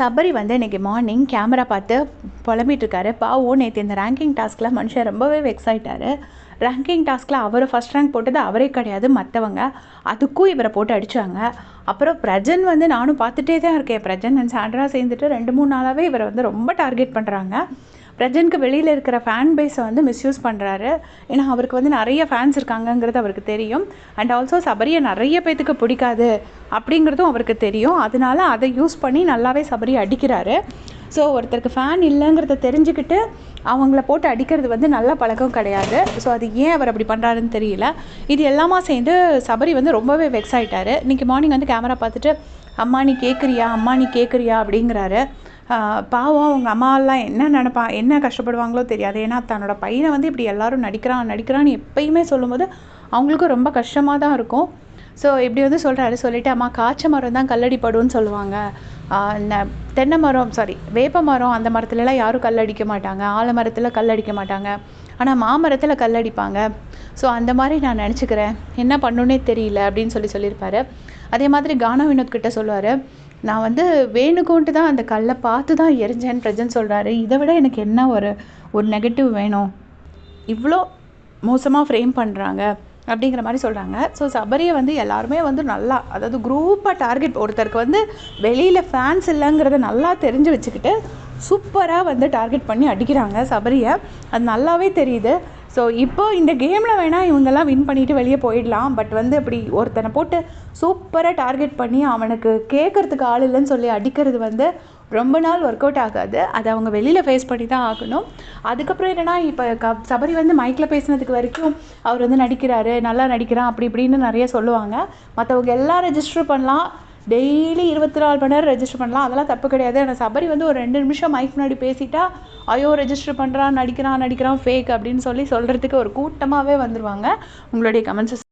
சபரி வந்து இன்றைக்கி morning camera பார்த்து புலம்பிட்டுருக்காரு. பாவம் நேற்று இந்த ரேங்கிங் டாஸ்கில் மனுஷன் ரொம்பவே வெக்ஸ் ஆகிட்டாரு ரேங்கிங் டாஸ்கில் அவர் ஃபஸ்ட் ரேங்க் போட்டது அவரே கிடையாது மற்றவங்க அதுக்கும் இவரை போட்டு அடித்தாங்க அப்புறம் பிரஜன் வந்து நானும் பார்த்துட்டே தான் இருக்கேன். பிரஜன் அண்ட் சாண்ட்ரா சேர்ந்துட்டு ரெண்டு மூணு நாளாகவே இவரை வந்து ரொம்ப டார்கெட் பண்ணுறாங்க ரஜனுக்கு வெளியில் இருக்கிற ஃபேன் பேஸை வந்து மிஸ்யூஸ் பண்ணுறாரு ஏன்னா அவருக்கு வந்து நிறைய ஃபேன்ஸ் இருக்காங்கங்கிறது அவருக்கு தெரியும். அண்ட் ஆல்சோ சபரியை நிறைய பேத்துக்கு பிடிக்காது அப்படிங்கிறதும் அவருக்கு தெரியும். அதனால அதை யூஸ் பண்ணி நல்லாவே சபரி அடிக்கிறாரு. ஸோ ஒருத்தருக்கு ஃபேன் இல்லைங்கிறத தெரிஞ்சுக்கிட்டு அவங்கள போட்டு அடிக்கிறது வந்து நல்ல பழக்கம் கிடையாது. ஸோ அது ஏன் அவர் அப்படி பண்ணுறாருன்னு தெரியல. இது எல்லாமா சேர்ந்து சபரி வந்து ரொம்பவே வெக்ஸ் ஆகிட்டாரு இன்றைக்கி மார்னிங் வந்து கேமரா பார்த்துட்டு அம்மா நீ கேட்குறியா அம்மா நீ கேட்குறியா அப்படிங்கிறாரு. பாவம் அவங்க அம்மாலாம் என்ன நினப்பா என்ன கஷ்டப்படுவாங்களோ தெரியாது. ஏன்னா தன்னோட பையனை வந்து இப்படி எல்லாரும் நடிக்கிறான் நடிக்கிறான்னு எப்பயுமே சொல்லும்போது அவங்களுக்கும் ரொம்ப கஷ்டமாக தான் இருக்கும். ஸோ இப்படி வந்து சொல்கிறாரு சொல்லிட்டு அம்மா காய்ச்ச மரம் தான் கல்லடிப்படும்னு சொல்லுவாங்க. இந்த தென்னை மரம் சாரி வேப்ப மரம் அந்த மரத்துலலாம் யாரும் கல்லடிக்க மாட்டாங்க. ஆலமரத்தில் கல்லடிக்க மாட்டாங்க. ஆனால் மாமரத்தில் கல்லடிப்பாங்க. ஸோ அந்த மாதிரி நான் நினச்சிக்கிறேன். என்ன பண்ணுன்னே தெரியல. அப்படின்னு சொல்லி சொல்லியிருப்பாரு. அதே மாதிரி கானா வினோத் கிட்ட சொல்லுவார். நான் வந்து வேணுகோன்ட்டு தான் அந்த கல்லை பார்த்து தான் எரிஞ்சேன்னு பிரஜன் சொல்கிறாரு இதை விட எனக்கு என்ன ஒரு ஒரு நெகட்டிவ் வேணும்? இவ்வளோ மோசமாக ஃப்ரேம் பண்ணுறாங்க அப்படிங்கிற மாதிரி சொல்கிறாங்க ஸோ சபரியை வந்து எல்லாருமே வந்து நல்லா அதாவது குரூப்பாக டார்கெட் ஒருத்தருக்கு வந்து வெளியில் ஃபேன்ஸ் இல்லைங்கிறத நல்லா தெரிஞ்சு வச்சுக்கிட்டு சூப்பராக வந்து டார்கெட் பண்ணி அடிக்கிறாங்க சபரியை. அது நல்லாவே தெரியுது. ஸோ இப்போ இந்த கேமில் வேணால் இவங்கெல்லாம் வின் பண்ணிட்டு வெளியே போயிடலாம். பட் வந்து அப்படி ஒருத்தனை போட்டு சூப்பராக டார்கெட் பண்ணி அவனுக்கு கேட்கறதுக்கு ஆள் இல்லைன்னு சொல்லி அடிக்கிறது வந்து ரொம்ப நாள் ஒர்க் அவுட் ஆகாது. அதை அவங்க வெளியில் ஃபேஸ் பண்ணி தான் ஆகணும். அதுக்கப்புறம் என்னென்னா இப்போ க சபரி வந்து மைக்கில் பேசினதுக்கு வரைக்கும் அவர் வந்து நடிக்கிறாரு நல்லா நடிக்கிறான் அப்படி இப்படின்னு நிறைய சொல்லுவாங்க. மற்றவங்க எல்லாம் ரெஜிஸ்டர் பண்ணலாம். டெய்லி இருபத்தி நாலு மணி நேரம் ரெஜிஸ்டர் பண்ணலாம். அதெல்லாம் தப்பு கிடையாது. ஆனால் சபரி வந்து ஒரு ரெண்டு நிமிஷம் மைக் முன்னாடி பேசிட்டா ஐயோ ரெஜிஸ்டர் பண்ணுறான் நடிக்கிறான் நடிக்கிறான் ஃபேக் அப்படின்னு சொல்லி சொல்கிறதுக்கு ஒரு கூட்டமாகவே வந்துடுவாங்க உங்களுடைய கமெண்ட்ஸ்